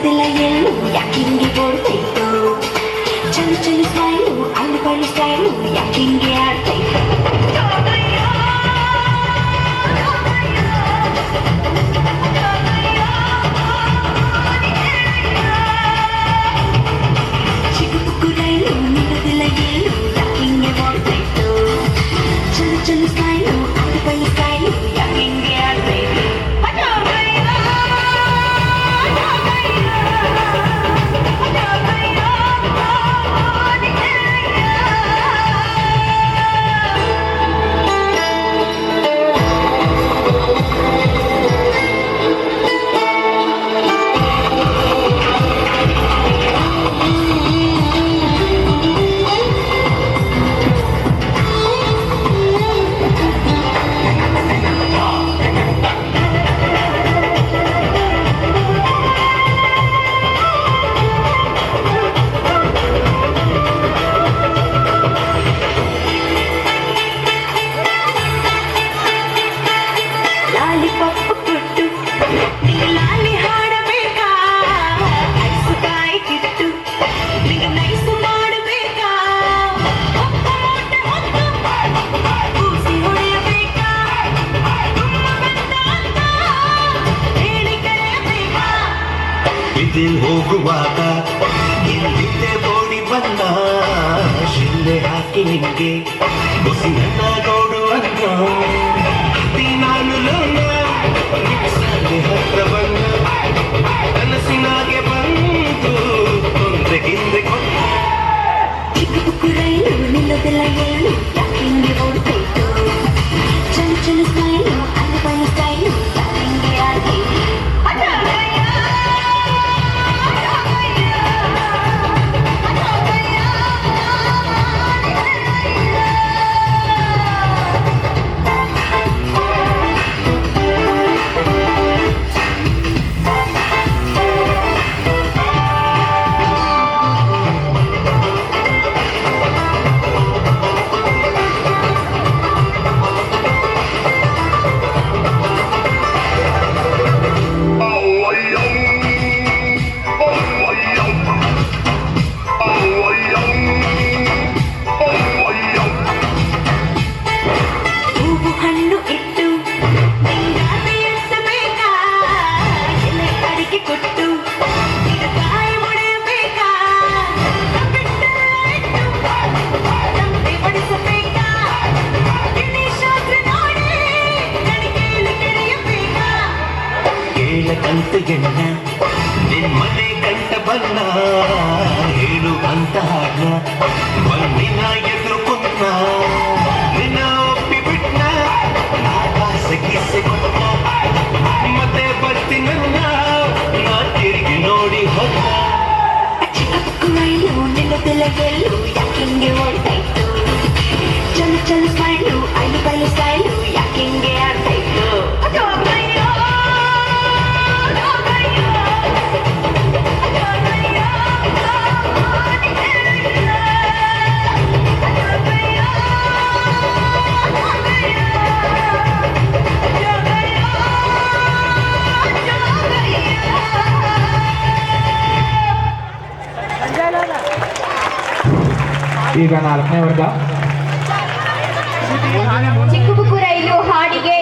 గదిల ఎల్లు యాకింగి కొడుతూ. చలు చలు స్మైలు అల్లు పలు స్మైలు యాకింగి ఆడతాయి ಬಿದಿಲ್ ಹೋಗುವಾಗ ಇಲ್ಲಿದ್ದೆ ಓಡಿ ಬಂದ ಶಿಲ್ಲೆ ಹಾಕಿ ನಿಂಗೆ ಬುಸಿಯನ್ನ ನೋಡುವಂತ ನಾನು ಲೋಲ ಸಾಲೆ ಹತ್ರ ಬಂದ ಕನಸಿನಾಗೆ ಬಂತು ತೊಂದ್ರೆ ಹಿಂದೆ ಕೊಟ್ಟ ಚಿಕ್ಕ ಪುಕ್ಕು ರೈಲು ನಿಲ್ಲೋದೆಲ್ಲ ಹೇಳ ಕಂತ ಗೆಣ್ಣ, ನಿಮ್ಮನೆ ಕಂಠ ಬಣ್ಣ ಹೇಳು ಅಂತ ಹಾಡ ಬಣ್ಣಿನ ಎದುರು ಕುನ್ನ ನಿನ್ನ ಒಪ್ಪಿ ಬಿಟ್ಟ ನಾಸಗಿ ಸಿಗುತ್ತ. ಮತ್ತೆ ಬರ್ತೀನನ್ನ ನಾ ತಿರುಗಿ ನೋಡಿ ಹೊತ್ತ ಚಿಕ್ಕ ಮಕ್ಕಳು ನಿನ್ನ ತಲೆಗೆಲ್ಲೂ ಈಗ ನಾಲ್ಕನೇ ವರ್ಗ ಚಿಕ್ಕಬುಕ್ಕು ರೈಲು ಹಾಡಿಗೆ